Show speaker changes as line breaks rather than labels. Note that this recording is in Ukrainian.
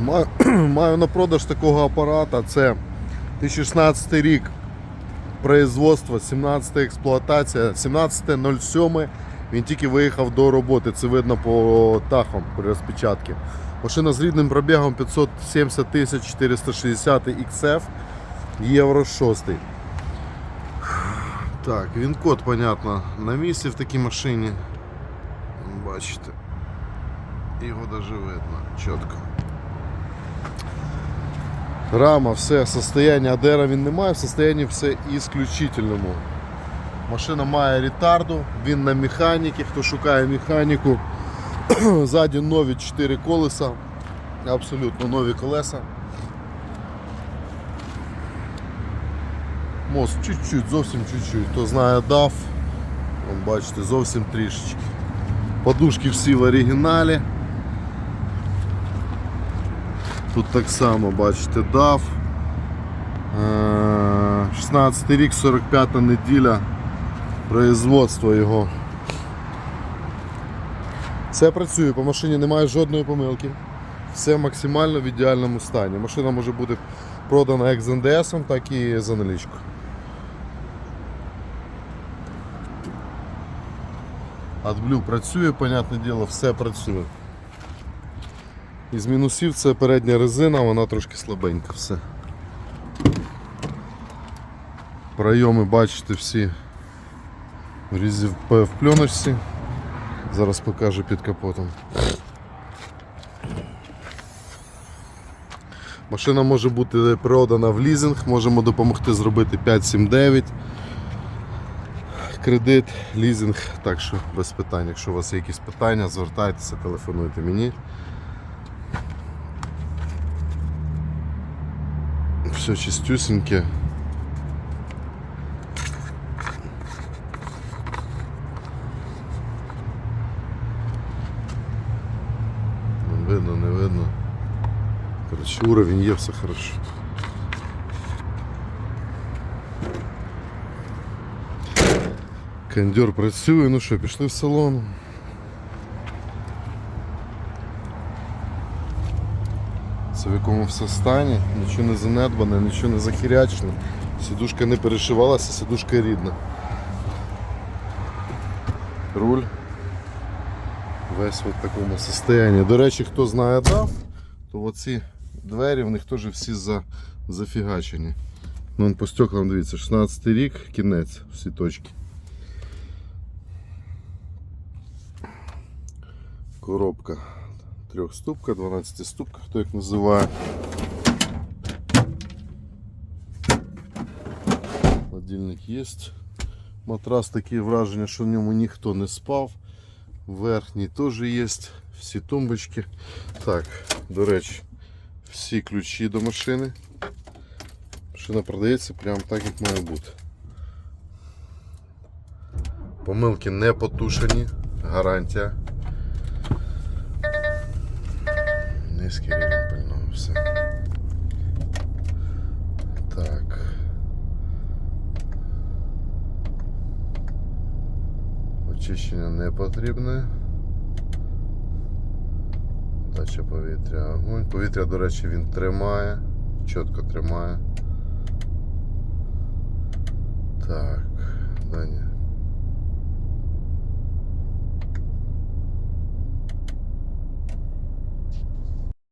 Маю, маю на продаж такого апарата. Це 2016 рік производства, 17 експлуатація, 17.07. Він тільки виїхав до роботи. Це видно по тахам при розпечатці. Машина з рідним пробігом 570 тисяч 460 XF Євро 6. Так, він код, понятно, на місці в такій машині. Бачите. Його навіть видно чітко. Рама, все, состояние Адера він не має, в состоянні все ісключительному. Машина має ретарду, він на механіки, хто шукає механіку. Ззаді нові 4 колеса, абсолютно нові колеса. Мост чуть-чуть, зовсім чуть-чуть. Хто знає DAF, бачите, зовсім трішечки. Подушки всі в оригіналі. Тут так само бачите DAF. Е, 16 рік, 45 неділя производства його. Все працює, по машині немає жодної помилки. Все максимально в ідеальному стані. Машина може бути продана як з НДС, так і за налічку. AdBlue працює, понятне діло, все працює. Із мінусів це передня резина, вона трошки слабенька все. Пройоми бачите всі в різі в пленочці. Зараз покажу під капотом. Машина може бути продана в лізинг, можемо допомогти зробити 579 кредит, лізинг, так що без питань. Якщо у вас є якісь питання, звертайтеся, телефонуйте мені. Все чистюсеньке. Видно, не видно. Короче, уровень є, все хорошо. Кондер працює, ну що, пішли в салон. В якому все стані, нічого не занедбане, нічого не захірячне. Сідушка не перешивалася, сідушка рідна. Руль. Весь в такому состоянні. До речі, хто знає DAF, то оці двері в них теж всі за, зафігачені. Ну, по стеклам дивіться, 16 рік, кінець, всі точки. Коробка трьохступка, 12 ступка, хто як називає. Є. Матрас таке враження, що в ньому ніхто не спав. Верхній теж є, всі тумбочки. Так, до речі, всі ключі до машини. Машина продається прямо так, як має бути. Помилки не потушені, гарантія. Низький рівень пального, все. Так. Очищення не потрібне. Дача повітря, огонь. Повітря, до речі, він тримає, чітко тримає. Так.